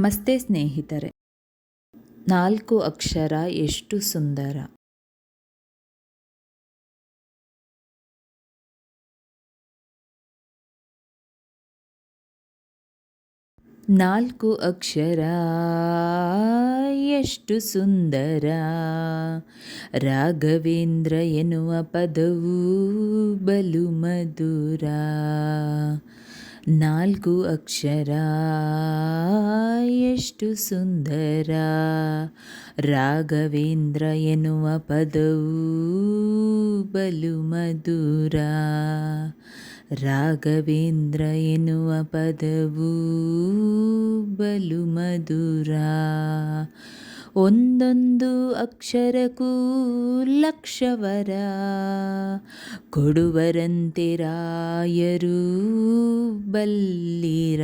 ನಮಸ್ತೆ ಸ್ನೇಹಿತರೆ. ನಾಲ್ಕು ಅಕ್ಷರ ಎಷ್ಟು ಸುಂದರ. ನಾಲ್ಕು ಅಕ್ಷರ ಎಷ್ಟು ಸುಂದರ. ರಾಘವೇಂದ್ರ ಎನ್ನುವ ಪದವು ಬಲು ಮಧುರ. ನಾಲ್ಕು ಅಕ್ಷರ. ಎಷ್ಟು ಸುಂದರ. ರಾಘವೇಂದ್ರ ಎನ್ನುವ ಪದವು ಬಲು ಮಧುರ. ರಾಘವೇಂದ್ರ ಎನ್ನುವ ಪದವು ಬಲು ಮಧುರ. ಒಂದೊಂದು ಅಕ್ಷರಕ್ಕೂ ಲಕ್ಷವರ ಕೊಡುವರಂತೆ ರಾಯರು ಬಲ್ಲಿರ.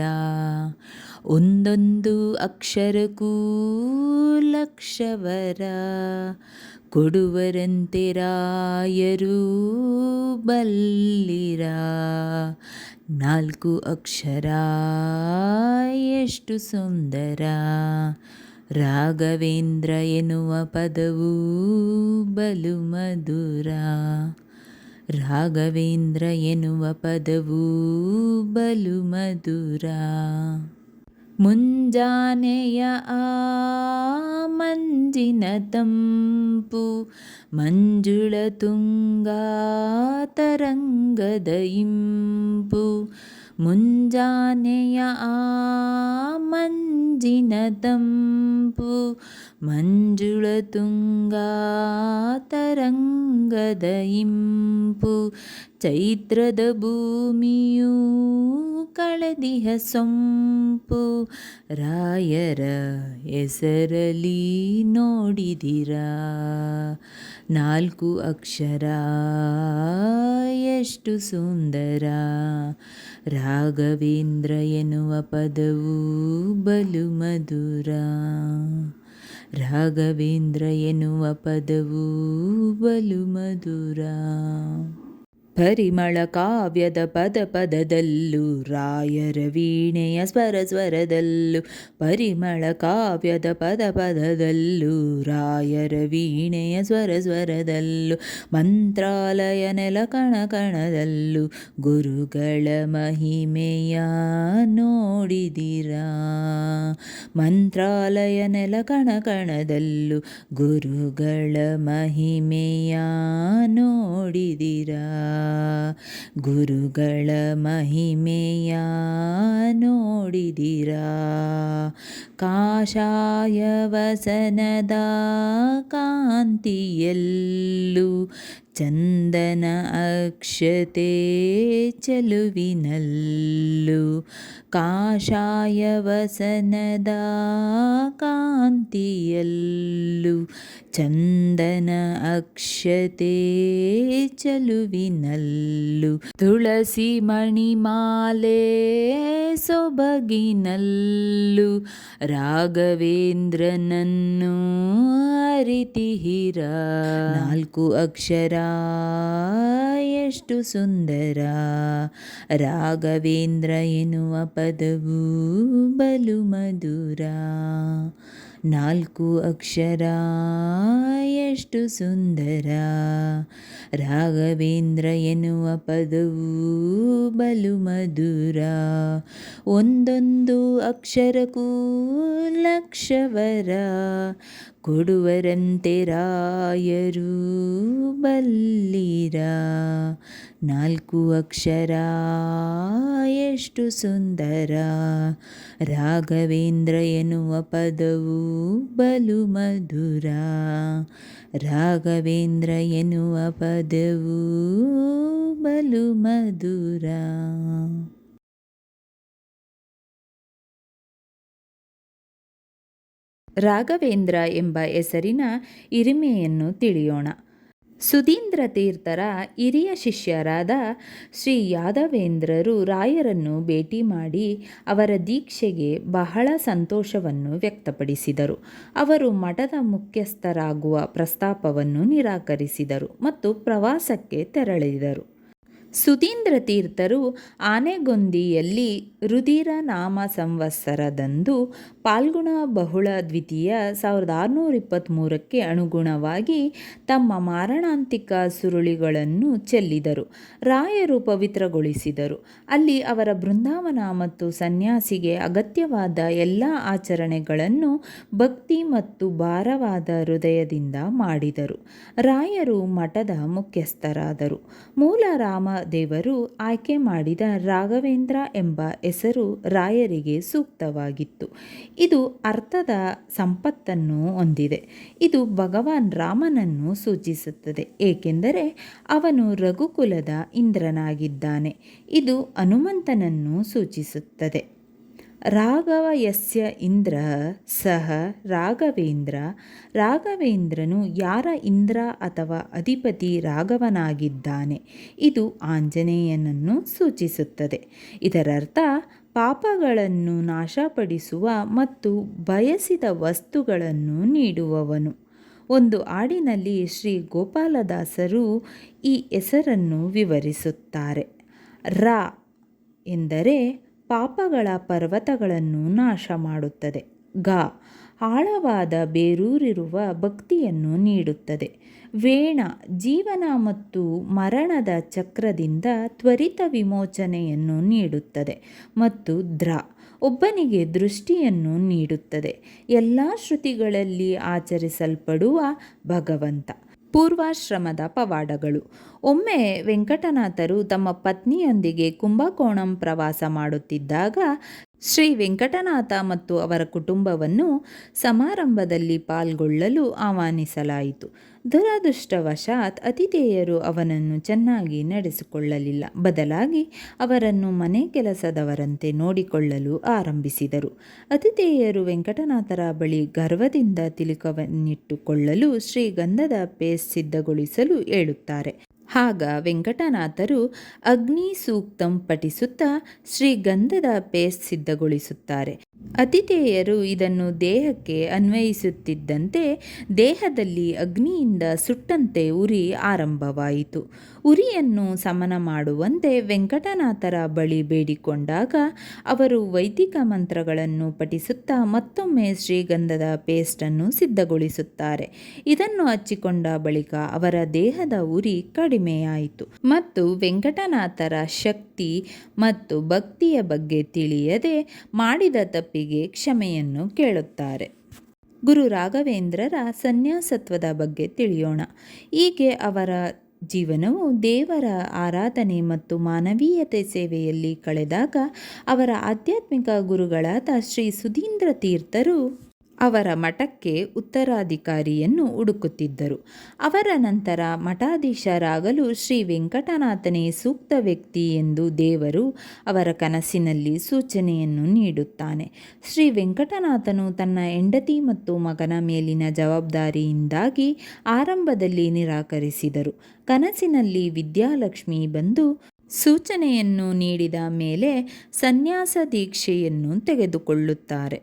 ಒಂದೊಂದು ಅಕ್ಷರಕ್ಕೂ ಲಕ್ಷವರ ಕೊಡುವರಂತೆ ರಾಯರು ಬಲ್ಲಿರ. ನಾಲ್ಕು ಅಕ್ಷರ, ಎಷ್ಟು ಸುಂದರ. ರಾಘವೇಂದ್ರ ಎನ್ನುವ ಪದವು ಬಲು ಮಧುರ ರಾಘವೇಂದ್ರ ಎನ್ನುವ ಪದವು ಬಲು ಮಧುರ ಮುಂಜಾನೆಯ ಆ ಮಂಜಿನ ತಂಪು ಮಂಜುಳ ತುಂಗ ತರಂಗದ ಇಂಪು ಮುಂಜಾನೆಯ ಆ ಮಂಜಿನ ತಂಪು ಮಂಜುಳ ತುಂಗ ತರಂಗದ ಇಂಪು ಚೈತ್ರದ ಭೂಮಿಯೂ ಕಳೆದಿಹ ಸೊಂಪು ರಾಯರ ಹೆಸರಲಿ ನೋಡಿದಿರ ನಾಲ್ಕು ಅಕ್ಷರ ಎಷ್ಟು ಸುಂದರ. ರಾಘವೇಂದ್ರ ಎನ್ನುವ ಪದವು ಬಲು ಮಧುರ. ರಾಘವೇಂದ್ರ ಎನ್ನುವ ಪದವು ಬಲು ಮಧುರ. ಪರಿಮಳ ಕಾವ್ಯದ ಪದ ಪದದಲ್ಲೂ, ರಾಯರ ವೀಣೆಯ ಸ್ವರ ಸ್ವರದಲ್ಲೂ, ಪರಿಮಳ ಕಾವ್ಯದ ಪದ ಪದದಲ್ಲೂ, ರಾಯರ ವೀಣೆಯ ಸ್ವರ ಸ್ವರದಲ್ಲೂ, ಮಂತ್ರಾಲಯ ನೆಲ ಕಣ ಕಣದಲ್ಲೂ, ಗುರುಗಳ ಮಹಿಮೆಯ ನೋಡಿದಿರಾ? ಮಂತ್ರಾಲಯ ನೆಲ ಕಣ ಕಣದಲ್ಲೂ, ಗುರುಗಳ ಮಹಿಮೆಯ ನೋಡಿದಿರಾ? ಗುರುಗಳ ಮಹಿಮೆಯ ನೋಡಿದಿರಾ. ಕಾಷಾಯ ವಸನದ ಕಾಂತಿಯಲ್ಲೂ ಚಂದನ ಅಕ್ಷತೆ ಚಲುವಿನಲ್ಲು. ಕಾಶಾಯ ವಸನದ ಕಾಂತಿಯಲ್ಲೂ ಚಂದನ ಅಕ್ಷತೆ ಚಲುವಿನಲ್ಲು. ತುಳಸಿ ಮಣಿಮಾಲೆ ಸೊಬಗಿನಲ್ಲು. ರಾಘವೇಂದ್ರನನ್ನು ಅರಿತಿಹಿರ. ನಾಲ್ಕು ಅಕ್ಷರ ಎಷ್ಟು ಸುಂದರ. ರಾಘವೇಂದ್ರ ಎನ್ನುವ ಪದವು ಬಲು ಮಧುರ. ನಾಲ್ಕು ಅಕ್ಷರ ಎಷ್ಟು ಸುಂದರ. ರಾಘವೇಂದ್ರ ಎನ್ನುವ ಪದವು ಬಲು ಮಧುರ. ಒಂದೊಂದು ಅಕ್ಷರಕ್ಕೂ ಲಕ್ಷವರ. ಕೊಡುವರಂತೆ ರಾಯರು ಬಲ್ಲಿರ? ನಾಲ್ಕು ಅಕ್ಷರ ಎಷ್ಟು ಸುಂದರ? ರಾಘವೇಂದ್ರ ಎನ್ನುವ ಪದವು ಬಲು ಮಧುರ. ರಾಘವೇಂದ್ರ ಎನ್ನುವ ಪದವು ಬಲು ಮಧುರ. ರಾಘವೇಂದ್ರ ಎಂಬ ಹೆಸರಿನ ಹಿರಿಮೆಯನ್ನು ತಿಳಿಯೋಣ. ಸುಧೀಂದ್ರ ತೀರ್ಥರ ಹಿರಿಯ ಶಿಷ್ಯರಾದ ಶ್ರೀ ಯಾದವೇಂದ್ರರು ರಾಯರನ್ನು ಭೇಟಿ ಮಾಡಿ ಅವರ ದೀಕ್ಷೆಗೆ ಬಹಳ ಸಂತೋಷವನ್ನು ವ್ಯಕ್ತಪಡಿಸಿದರು. ಅವರು ಮಠದ ಮುಖ್ಯಸ್ಥರಾಗುವ ಪ್ರಸ್ತಾಪವನ್ನು ನಿರಾಕರಿಸಿದರು ಮತ್ತು ಪ್ರವಾಸಕ್ಕೆ ತೆರಳಿದರು. ಸುಧೀಂದ್ರ ತೀರ್ಥರು ಆನೆಗೊಂದಿಯಲ್ಲಿ ರುಧಿರ ನಾಮ ಸಂವತ್ಸರದಂದು ಪಾಲ್ಗುಣ ಬಹುಳ ದ್ವಿತೀಯ ಸಾವಿರದ ಆರುನೂರ ಇಪ್ಪತ್ತ್ಮೂರಕ್ಕೆ ಅನುಗುಣವಾಗಿ ತಮ್ಮ ಮಾರಣಾಂತಿಕ ಸುರುಳಿಗಳನ್ನು ಚೆಲ್ಲಿದರು, ರಾಯರು ಪವಿತ್ರಗೊಳಿಸಿದರು. ಅಲ್ಲಿ ಅವರ ಬೃಂದಾವನ ಮತ್ತು ಸನ್ಯಾಸಿಗೆ ಅಗತ್ಯವಾದ ಎಲ್ಲ ಆಚರಣೆಗಳನ್ನು ಭಕ್ತಿ ಮತ್ತು ಭಾರವಾದ ಹೃದಯದಿಂದ ಮಾಡಿದರು. ರಾಯರು ಮಠದ ಮುಖ್ಯಸ್ಥರಾದರು. ಮೂಲ ರಾಮದೇವರು ಆಯ್ಕೆ ಮಾಡಿದ ರಾಘವೇಂದ್ರ ಎಂಬ ಹೆಸರು ರಾಯರಿಗೆ ಸೂಕ್ತವಾಗಿತ್ತು. ಇದು ಅರ್ಥದ ಸಂಪತ್ತನ್ನು ಹೊಂದಿದೆ. ಇದು ಭಗವಾನ್ ರಾಮನನ್ನು ಸೂಚಿಸುತ್ತದೆ. ಏಕೆಂದರೆ ಅವನು ರಘುಕುಲದ ಇಂದ್ರನಾಗಿದ್ದಾನೆ. ಇದು ಹನುಮಂತನನ್ನು ಸೂಚಿಸುತ್ತದೆ. ರಾಘವ ಯಸ್ಯ ಇಂದ್ರ ಸಹ ರಾಘವೇಂದ್ರ. ರಾಘವೇಂದ್ರನು ಯಾರ ಇಂದ್ರ ಅಥವಾ ಅಧಿಪತಿ ರಾಘವನಾಗಿದ್ದಾನೆ? ಇದು ಆಂಜನೇಯನನ್ನು ಸೂಚಿಸುತ್ತದೆ. ಇದರರ್ಥ, ಪಾಪಗಳನ್ನು ನಾಶಪಡಿಸುವ ಮತ್ತು ಬಯಸಿದ ವಸ್ತುಗಳನ್ನು ನೀಡುವವನು. ಒಂದು ಹಾಡಿನಲ್ಲಿ ಶ್ರೀ ಗೋಪಾಲದಾಸರು ಈ ಹೆಸರನ್ನು ವಿವರಿಸುತ್ತಾರೆ. ರಾ ಎಂದರೆ ಪಾಪಗಳ ಪರ್ವತಗಳನ್ನು ನಾಶ ಮಾಡುತ್ತದೆ ಗ. ಆಳವಾದ ಬೇರೂರಿರುವ ಭಕ್ತಿಯನ್ನು ನೀಡುತ್ತದೆ. ವೇಣ. ಜೀವನ ಮತ್ತು ಮರಣದ ಚಕ್ರದಿಂದ ತ್ವರಿತ ವಿಮೋಚನೆಯನ್ನು ನೀಡುತ್ತದೆ ಮತ್ತು ದ್ರ. ಒಬ್ಬನಿಗೆ ದೃಷ್ಟಿಯನ್ನು ನೀಡುತ್ತದೆ. ಎಲ್ಲ ಶ್ರುತಿಗಳಲ್ಲಿ ಆಚರಿಸಲ್ಪಡುವ ಭಗವಂತ. ಪೂರ್ವಾಶ್ರಮದ ಪವಾಡಗಳು. ಒಮ್ಮೆ ವೆಂಕಟನಾಥರು ತಮ್ಮ ಪತ್ನಿಯೊಂದಿಗೆ ಕುಂಭಕೋಣಂ ಪ್ರವಾಸ ಮಾಡುತ್ತಿದ್ದಾಗ, ಶ್ರೀ ವೆಂಕಟನಾಥ ಮತ್ತು ಅವರ ಕುಟುಂಬವನ್ನು ಸಮಾರಂಭದಲ್ಲಿ ಪಾಲ್ಗೊಳ್ಳಲು ಆಹ್ವಾನಿಸಲಾಯಿತು. ದುರದೃಷ್ಟವಶಾತ್ ಅತಿಥೇಯರು ಅವನನ್ನು ಚೆನ್ನಾಗಿ ನಡೆಸಿಕೊಳ್ಳಲಿಲ್ಲ. ಬದಲಾಗಿ ಅವರನ್ನು ಮನೆ ಕೆಲಸದವರಂತೆ ನೋಡಿಕೊಳ್ಳಲು ಆರಂಭಿಸಿದರು. ಅತಿಥೇಯರು ವೆಂಕಟನಾಥರ ಬಳಿ ಗರ್ವದಿಂದ ತಿಲಕವನ್ನಿಟ್ಟುಕೊಳ್ಳಲು ಶ್ರೀಗಂಧದ ಪೇಸ್ಟ್ ಸಿದ್ಧಗೊಳಿಸಲು ಹೇಳುತ್ತಾರೆ ಆಗ ವೆಂಕಟನಾಥರು ಅಗ್ನಿ ಸೂಕ್ತಂ ಪಠಿಸುತ್ತಾ ಶ್ರೀಗಂಧದ ಪೇಸ್ಟ್ ಸಿದ್ಧಗೊಳಿಸುತ್ತಾರೆ. ಅತಿಥೇಯರು ಇದನ್ನು ದೇಹಕ್ಕೆ ಅನ್ವಯಿಸುತ್ತಿದ್ದಂತೆ ದೇಹದಲ್ಲಿ ಅಗ್ನಿಯಿಂದ ಸುಟ್ಟಂತೆ ಉರಿ ಆರಂಭವಾಯಿತು. ಉರಿಯನ್ನು ಸಮನ ಮಾಡುವಂತೆ ವೆಂಕಟನಾಥರ ಬಳಿ ಬೇಡಿಕೊಂಡಾಗ ಅವರು ವೈದಿಕ ಮಂತ್ರಗಳನ್ನು ಪಠಿಸುತ್ತಾ ಮತ್ತೊಮ್ಮೆ ಶ್ರೀಗಂಧದ ಪೇಸ್ಟನ್ನು ಸಿದ್ಧಗೊಳಿಸುತ್ತಾರೆ. ಇದನ್ನು ಹಚ್ಚಿಕೊಂಡ ಬಳಿಕ ಅವರ ದೇಹದ ಉರಿ ಕಡಿಮೆಯಾಯಿತು. ಮತ್ತು ವೆಂಕಟನಾಥರ ಶಕ್ತಿ ಮತ್ತು ಭಕ್ತಿಯ ಬಗ್ಗೆ ತಿಳಿಯದೆ ಮಾಡಿದ ತಪ್ಪಿಗೆ ಕ್ಷಮೆಯನ್ನು ಕೇಳುತ್ತಾರೆ. ಗುರು ರಾಘವೇಂದ್ರರ ಸನ್ಯಾಸತ್ವದ ಬಗ್ಗೆ ತಿಳಿಯೋಣ. ಹೀಗೆ ಅವರ ಜೀವನವು ದೇವರ ಆರಾಧನೆ ಮತ್ತು ಮಾನವೀಯತೆ ಸೇವೆಯಲ್ಲಿ ಕಳೆದಾಗ ಅವರ ಆಧ್ಯಾತ್ಮಿಕ ಗುರುಗಳಾದ ಶ್ರೀ ಸುಧೀಂದ್ರ ತೀರ್ಥರು ಅವರ ಮಠಕ್ಕೆ ಉತ್ತರಾಧಿಕಾರಿಯನ್ನು ಹುಡುಕುತ್ತಿದ್ದರು. ಅವರ ನಂತರ ಮಠಾಧೀಶರಾಗಲು ಶ್ರೀ ವೆಂಕಟನಾಥನೇ ಸೂಕ್ತ ವ್ಯಕ್ತಿ ಎಂದು ದೇವರು ಅವರ ಕನಸಿನಲ್ಲಿ ಸೂಚನೆಯನ್ನು ನೀಡುತ್ತಾನೆ. ಶ್ರೀ ವೆಂಕಟನಾಥನು ತನ್ನ ಹೆಂಡತಿ ಮತ್ತು ಮಗನ ಮೇಲಿನ ಜವಾಬ್ದಾರಿಯಿಂದಾಗಿ ಆರಂಭದಲ್ಲಿ ನಿರಾಕರಿಸಿದರು. ಕನಸಿನಲ್ಲಿ ವಿದ್ಯಾಲಕ್ಷ್ಮಿ ಬಂದು ಸೂಚನೆಯನ್ನು ನೀಡಿದ ಮೇಲೆ ಸನ್ಯಾಸ ದೀಕ್ಷೆಯನ್ನು ತೆಗೆದುಕೊಳ್ಳುತ್ತಾರೆ.